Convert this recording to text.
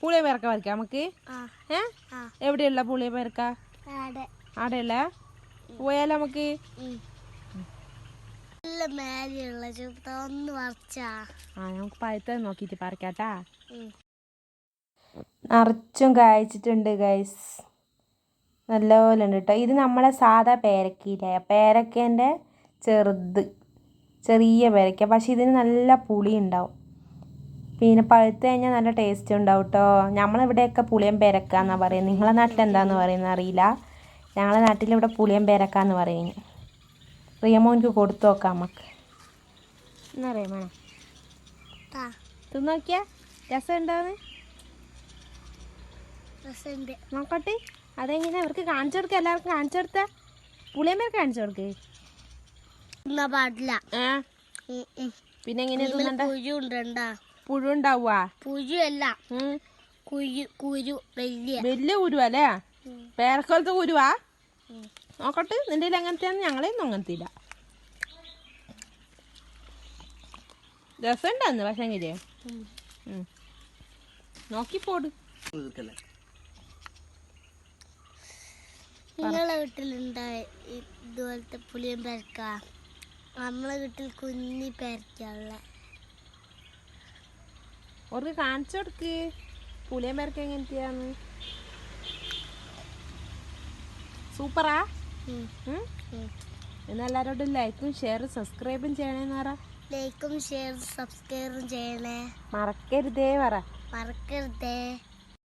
പുളിയ പേരക്ക പറിക്കാം നമുക്ക്. ഏ? എവിടെയുള്ള പുളിയ പേരക്ക? ആടെ. ആടെയുള്ള പോയാലോ നമുക്ക്? ആ നമുക്ക് നോക്കിട്ട് പറിക്കാട്ടാ. നിറച്ചും കായ്ച്ചിട്ടുണ്ട് ഗൈസ് നല്ലപോലെ ഉണ്ട് കേട്ടോ ഇത് നമ്മളെ സാധാ പേരക്കയില്ലേ? പേരക്കേന്റെ ചെറുത് ചെറിയ പേരക്ക. പക്ഷെ ഇതിന് നല്ല പുളി ഉണ്ടാവും പിന്നെ പഴുത്ത് കഴിഞ്ഞാൽ നല്ല ടേസ്റ്റ് ഉണ്ടാവും കേട്ടോ നമ്മളിവിടെയൊക്കെ പുളിയം പേരക്ക എന്നാണ് പറയുന്നത് നിങ്ങളെ നാട്ടിൽ എന്താന്ന് പറയുന്നത് അറിയില്ല. ഞങ്ങളെ നാട്ടിലിവിടെ പുളിയം പേരക്ക എന്ന് പറയുന്നത് റിയമോനിക്ക് കൊടുത്തു നോക്കാം നമുക്ക് എന്നാ രസം ഉണ്ടാവുന്നത് നോക്കട്ടെ. അതെങ്ങനെ? അവർക്ക് കാണിച്ചു കൊടുക്കുക എല്ലാവർക്കും കാണിച്ചു കൊടുത്ത. പുളിയമ്മേർക്ക് കാണിച്ചു കൊടുക്ക്. പാടില്ല. പിന്നെ എങ്ങനെ പുഴു ഉണ്ടാവുക കുരു കുരു കുരു വലിയ. വലിയ കുരുവാ അല്ലേ? പേരക്കോലത്തെ കുരുവാ? നോക്കട്ടെ നിന്റെ കയ്യിൽ അങ്ങനത്തെയാണ് ഞങ്ങളെയൊന്നും അങ്ങനത്തെ ഇല്ല രസമുണ്ടാന്ന് പക്ഷേ നോക്കി പോട്. നിങ്ങളെ വീട്ടിലുണ്ടായ ഇതുപോലത്തെ പുളിയും പേരക്ക? നമ്മളെ വീട്ടിൽ കുഞ്ഞി പേരക്കുള്ള അവർക്ക് കാണിച്ചു കൊടുക്ക്. പുളിയൻ പേർക്ക് എങ്ങനത്തെയാന്ന് സൂപ്പറാ? എന്നെല്ലാരോടും ലൈക്കും ഷെയറും സബ്സ്ക്രൈബും ചെയ്യണേന്ന് പറ. ലൈക്കും ഷെയറും സബ്സ്ക്രൈബും ചെയ്യണേ. മറക്കരുതേ പറ. മറക്കരുതേ.